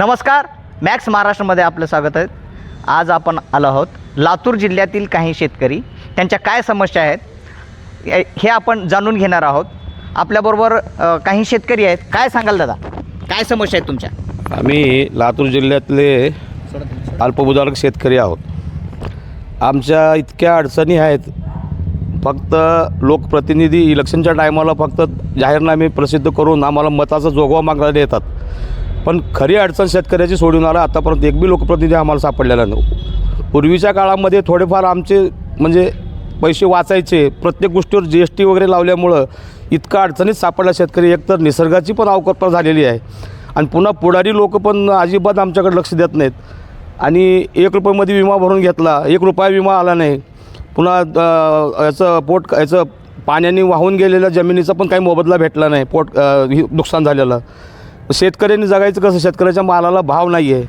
नमस्कार मॅक्स महाराष्ट्रामध्ये आपलं स्वागत आहे. आज आपण आलो आहोत लातूर जिल्ह्यातील काही शेतकरी त्यांच्या काय समस्या आहेत हे- हे आपण जाणून घेणार आहोत. आपल्याबरोबर काही शेतकरी आहेत. काय सांगाल दादा? काय समस्या आहेत तुमच्या? आम्ही लातूर जिल्ह्यातले अल्पभूधारक शेतकरी आहोत. आमच्या इतक्या अडचणी आहेत फक्त लोकप्रतिनिधी इलेक्शनच्या टायमाला फक्त जाहीरनामे प्रसिद्ध करून आम्हाला मताचा जोगवा मागायला येतात. पण खरी अडचण शेतकऱ्याची सोडून आला आतापर्यंत एक बी लोकप्रतिनिधी आम्हाला सापडलेला नाही. पूर्वीच्या काळामध्ये थोडेफार आमचे म्हणजे पैसे वाचायचे प्रत्येक गोष्टीवर जी एस टी वगैरे लावल्यामुळं इतका अडचणीत सापडला शेतकरी. एकतर निसर्गाची पण अवकल्पना झालेली आहे. आणि पुन्हा पुढारी लोक पण अजिबात आमच्याकडे लक्ष देत नाहीत. आणि एक रुपयामध्ये विमा भरून घेतला एक रुपया विमा आला नाही. पुन्हा याचं पोट याचं पाण्याने वाहून गेलेल्या जमिनीचा पण काही मोबदला भेटला नाही पोट नुकसान झालेलं. शेतकऱ्यांनी जगायचं कसं? शेतकऱ्याच्या मालाला भाव नाही आहे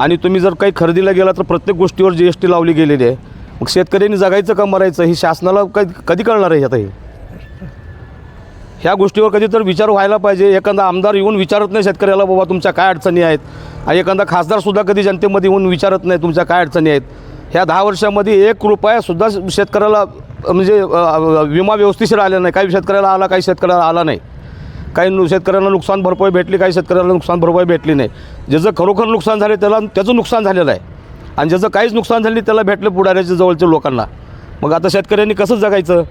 आणि तुम्ही जर काही खरेदीला गेला तर प्रत्येक गोष्टीवर जी एस टी लावली गेलेली आहे. मग शेतकऱ्यांनी जगायचं का मरायचं? ही शासनाला कधी कधी कळणार आहे आता हे? ह्या गोष्टीवर कधी तर विचार व्हायला पाहिजे. एखादा आमदार येऊन विचारत नाही शेतकऱ्याला बाबा तुमच्या काय अडचणी आहेत? आणि एखादा खासदारसुद्धा कधी जनतेमध्ये येऊन विचारत नाही तुमच्या काय अडचणी आहेत? ह्या दहा वर्षामध्ये एक रुपयासुद्धा शेतकऱ्याला म्हणजे विमा व्यवस्थिशीर आला नाही. काही शेतकऱ्याला आला काही शेतकऱ्याला आला नाही. काही नु शेतकऱ्यांना नुकसान भरपाई भेटली काही शेतकऱ्याला नुकसान भरपाई भेटली नाही. ज्याचं खरोखर नुकसान झाले त्याला त्याचं नुकसान झालेलं आहे. आणि ज्याचं काहीच नुकसान झालं नाही त्याला भेटलं पुढाऱ्याच्या जवळच्या लोकांना. मग आता शेतकऱ्यांनी कसं जगायचं?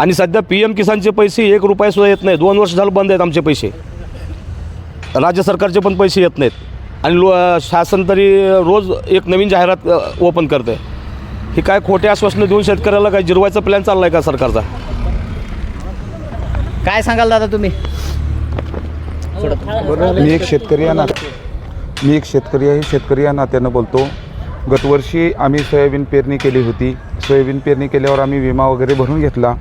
आणि सध्या पी एम किसानचे पैसे एक रुपयासुद्धा येत नाही दोन वर्ष झालं बंद आहेत आमचे पैसे. राज्य सरकारचे पण पैसे येत नाहीत. आणि लो शासन तरी रोज एक नवीन जाहिरात ओपन करते ही काय खोटे आश्वासनं देऊन शेतकऱ्याला काय जिरवायचा प्लॅन चालला आहे का सरकारचा? काय सांगाल दादा तुम्ही? मी एक शेतकरी या नात्या मी एक शेतकरी आहे. शेतकरी या नात्यानं बोलतो. गतवर्षी आम्ही सोयाबीन पेरणी केली होती. सोयाबीन पेरणी केल्यावर आम्ही विमा वगैरे भरून घेतला.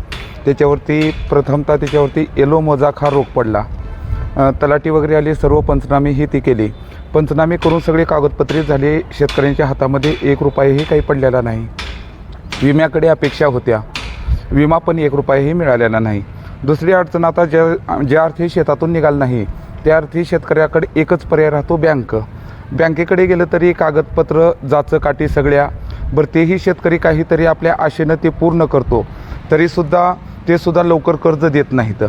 त्याच्यावरती प्रथमतः त्याच्यावरती येलो मोजाक हा रोग पडला. तलाटी वगैरे आली सर्व पंचनामे ही ती केली. पंचनामे करून सगळे कागदपत्रे झाले. शेतकऱ्यांच्या हातामध्ये एक रुपयाही काही पडलेला नाही. विम्याकडे अपेक्षा होत्या. विमा पण एक रुपयाही मिळालेला नाही. दुसरी अडचण आता ज्या ज्या अर्थी शेतातून निघाल नाही त्या अर्थी शेतकऱ्याकडे एकच पर्याय राहतो बँक. बँकेकडे गेलं तरी कागदपत्र जाचं काठी सगळ्या बरं तेही शेतकरी काहीतरी आपल्या आशेनं ते पूर्ण करतो. तरीसुद्धा ते सुद्धा लवकर कर्ज देत नाहीत.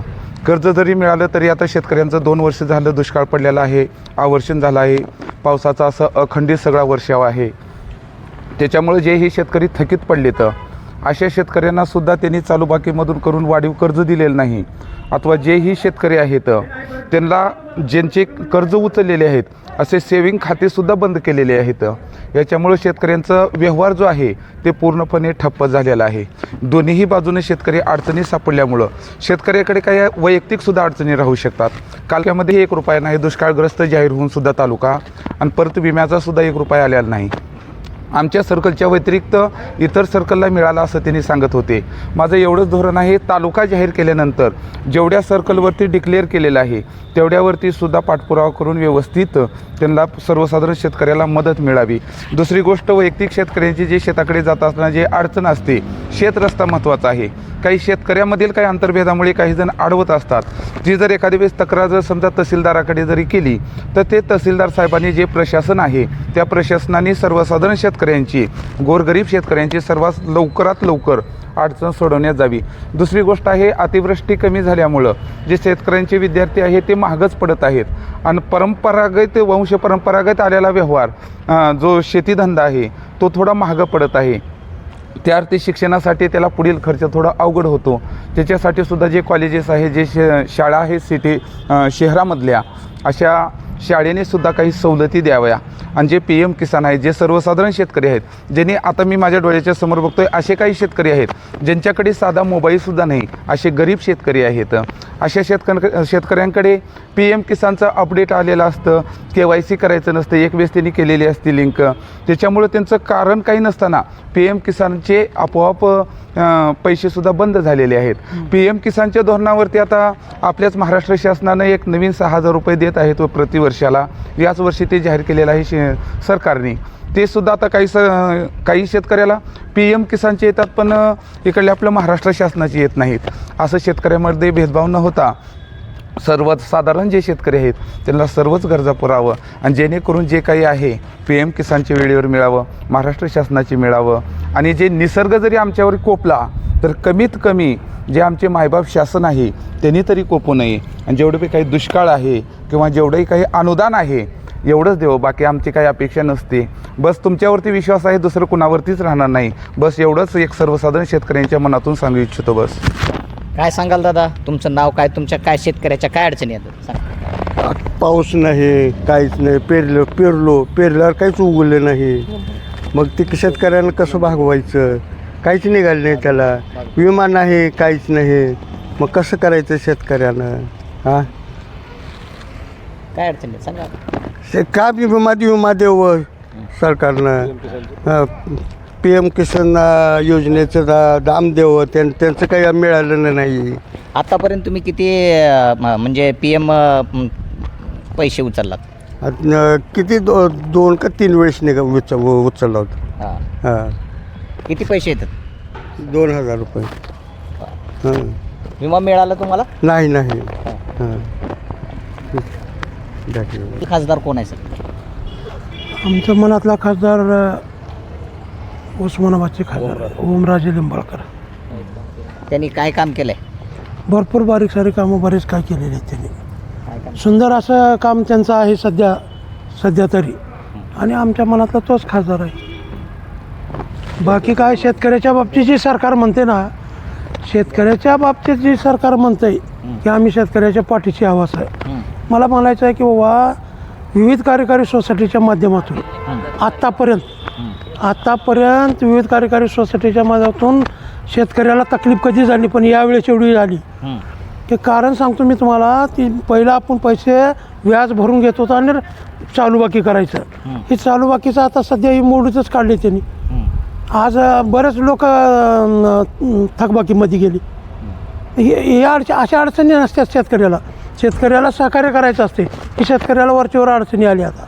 कर्ज जरी मिळालं तरी आता शेतकऱ्यांचं दोन वर्ष झालं दुष्काळ पडलेला आहे आवर्षण झालं आहे. पावसाचा असं अखंडित सगळा वर्षाव आहे. त्याच्यामुळे जे हे शेतकरी थकीत पडले तर अशा शेतकऱ्यांना सुद्धा त्यांनी चालू बाकीमधून करून वाढीव कर्ज दिलेलं नाही. अथवा जेही शेतकरी आहेत त्यांना ज्यांचे कर्ज उचललेले आहेत असे सेविंग खातेसुद्धा बंद केलेले आहेत. याच्यामुळं शेतकऱ्यांचा व्यवहार जो आहे ते पूर्णपणे ठप्प झालेला आहे. दोन्हीही बाजूने शेतकरी अडचणी सापडल्यामुळं शेतकऱ्याकडे काही वैयक्तिकसुद्धा अडचणी राहू शकतात. कालक्यामध्ये एक रुपया नाही दुष्काळग्रस्त जाहीर होऊनसुद्धा तालुका आणि परत विम्याचासुद्धा एक रुपया आलेला नाही. आमच्या सर्कलच्या व्यतिरिक्त इतर सर्कलला मिळाला असं त्यांनी सांगत होते. माझं एवढंच धोरण आहे तालुका जाहीर केल्यानंतर जेवढ्या सर्कलवरती डिक्लेअर केलेलं आहे तेवढ्यावरती सुद्धा पाठपुरावा करून व्यवस्थित त्यांना सर्वसाधारण शेतकऱ्याला मदत मिळावी. दुसरी गोष्ट वैयक्तिक शेतकऱ्यांची जे शेताकडे जात असताना जे अडचण असते शेत रस्ता महत्त्वाचा आहे. काही शेतकऱ्यामधील काही अंतर्भेदामुळे काही जण अडवत असतात. ती जर एखाद्या वेळेस तक्रार जर समजा तहसीलदाराकडे जरी केली तर ते तहसीलदार साहेबांनी जे प्रशासन आहे त्या प्रशासनाने सर्वसाधारण शेतकऱ्यांची गोरगरीब शेतकऱ्यांची सर्वात लवकरात लवकर अडचण सोडवण्यात जावी. दुसरी गोष्ट आहे अतिवृष्टी कमी झाल्यामुळं जे शेतकऱ्यांचे विद्यार्थी आहेत ते महागच पडत आहेत. आणि परंपरागत वंश परंपरागत आलेला व्यवहार जो शेतीधंदा आहे तो थोडा महाग पडत आहे. त्या अर्थी शिक्षणासाठी त्याला पुढील खर्च थोडा अवघड होतो. त्याच्यासाठी सुद्धा जे कॉलेजेस आहे जे शे शाळा आहेत सिटी शहरामधल्या अशा शाळेने सुद्धा काही सवलती द्याव्या. आणि जे पी एम किसान आहेत जे सर्वसाधारण शेतकरी आहेत ज्यांनी आता मी माझ्या डोळ्याच्या समोर बघतोय असे काही शेतकरी आहेत ज्यांच्याकडे साधा मोबाईलसुद्धा नाही असे गरीब शेतकरी आहेत. अशा शेतकऱ्या शेतकऱ्यांकडे पी एम किसानचं अपडेट आलेलं असतं के वाय सी करायचं नसतं एक वेळेस त्यांनी केलेली असते लिंक. त्याच्यामुळे त्यांचं कारण काही नसताना पी एम किसानचे आपोआप पैसेसुद्धा बंद झालेले आहेत. पी एम किसानच्या धोरणावरती आता आपल्याच महाराष्ट्र शासनानं एक नवीन सहा हजार रुपये देत आहेत व प्रतिवर्षाला. याच वर्षी ते जाहीर केलेलं आहे शे सरकारने. ते सुद्धा आता काही स काही शेतकऱ्याला पी एम किसानचे येतात पण इकडले आपलं महाराष्ट्र शासनाचे येत नाहीत. असं शेतकऱ्यामध्ये भेदभाव न होता सर्वसाधारण जे शेतकरी आहेत त्यांना सर्वच गरजा पुरावं आणि जेणेकरून जे काही आहे पी एम किसानचे वेळेवर मिळावं महाराष्ट्र शासनाचे मिळावं आणि जे निसर्ग जरी आमच्यावर कोपला तर कमीत कमी जे आमचे मायबाप शासन आहे त्यांनी तरी कोपू नये. आणि जेवढं बी काही दुष्काळ आहे किंवा जेवढंही काही अनुदान आहे एवढंच देऊ बाकी आमची काही अपेक्षा नसते. बस तुमच्यावरती विश्वास आहे दुसरं कुणावरतीच राहणार नाही. बस एवढंच एक सर्वसाधारण शेतकऱ्यांच्या मनातून सांगू इच्छितो बस. काय सांगाल दादा? तुमचं नाव काय? तुमच्या काय शेतकऱ्याच्या काय अडचणी आहेत? सांगा. पाऊस नाही काहीच नाही. पेरलं पेरलो पेरल्यावर काहीच उगवलं नाही. मग ते शेतकऱ्यांना कसं भागवायचं? काहीच निघालं नाही त्याला. विमा नाही काहीच नाही. मग कसं करायचं शेतकऱ्यानं? हां काय अडचणी आहेत? सांगा. शे का बी विमा विमा देव सरकारनं. पी एम किसान योजनेचं दा दाम देव त्यां त्यांचं काही मिळालं नाही. आतापर्यंत तुम्ही किती अं, म- म्हणजे पी एम पैसे उचललात? किती दो दोन का तीन वेळेस निघा उच उचलला होता. हां. हां. किती पैसे येतात? दोन हजार रुपये. हां. विमा मिळाला तुम्हाला? नाही नाही. हां. खासदार कोण आहे सर? आमच्या मनातला खासदार अ, उस्मानाबादचे खासदार ओमराजे लिंबाळकर. त्यांनी काय काम केलंय? भरपूर बारीक सारी कामं बरेच काय केलेले आहेत त्यांनी. काय काम? सुंदर असं काम त्यांचं आहे सध्या सध्या तरी. आणि आमच्या मनातला तोच खासदार आहे. बाकी काय शेतकऱ्याच्या बाबतीत जी सरकार म्हणते ना शेतकऱ्याच्या बाबतीत जी सरकार म्हणते की आम्ही शेतकऱ्याच्या पाठीशी आवाज आहे. मला म्हणायचं आहे की बाबा विविध कार्यकारी सोसायटीच्या माध्यमातून आत्तापर्यंत आत्तापर्यंत विविध कार्यकारी सोसायटीच्या माध्यमातून शेतकऱ्याला तकलीफ कधी झाली पण यावेळेस एवढी झाली. ते कारण सांगतो मी तुम्हाला ती पहिला आपण पैसे व्याज भरून घेत होतो आणि चालू बाकी करायचं ही चालू बाकीचं आता सध्या ही मोडूतच काढली त्यांनी. आज बरेच लोक थकबाकीमध्ये गेली. हे या अडचणी अशा अडचणी नसतात शेतकऱ्याला. शेतकऱ्याला सहकार्य करायचं असते की शेतकऱ्याला वरच्यावर अडचणी आली आता.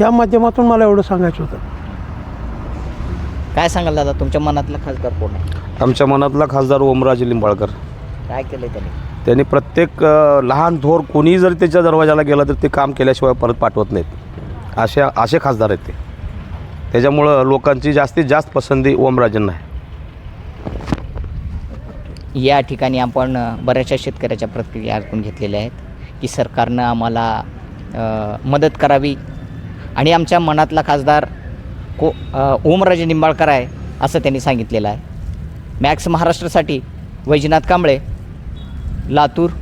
या माध्यमातून मला एवढं सांगायचं होतं. काय सांगाल दादा तुमच्या मनातला खासदार कोण आहे? आमच्या मनातला खासदार ओमराजे लिंबाळकर. काय केलंय त्यांनी? त्यांनी प्रत्येक अ, लहान थोर कोणीही जर त्याच्या दरवाजाला गेला तर ते काम केल्याशिवाय परत पाठवत नाहीत. असे असे खासदार आहेत ते. त्याच्यामुळं लोकांची जास्तीत जास्त पसंती ओमराजेंना आहे. या ठिकाणी आपण बऱ्याचशा शेतकऱ्याच्या प्रतिक्रिया ऐकून घेतलेल्या आहेत की सरकारनं आम्हाला अ, मदत करावी आणि आमच्या मनातला खासदार को अ, ओमराजे निंबाळकर आहे असं त्यांनी सांगितलेलं आहे. मॅक्स महाराष्ट्रासाठी वैजनाथ कांबळे लातूर.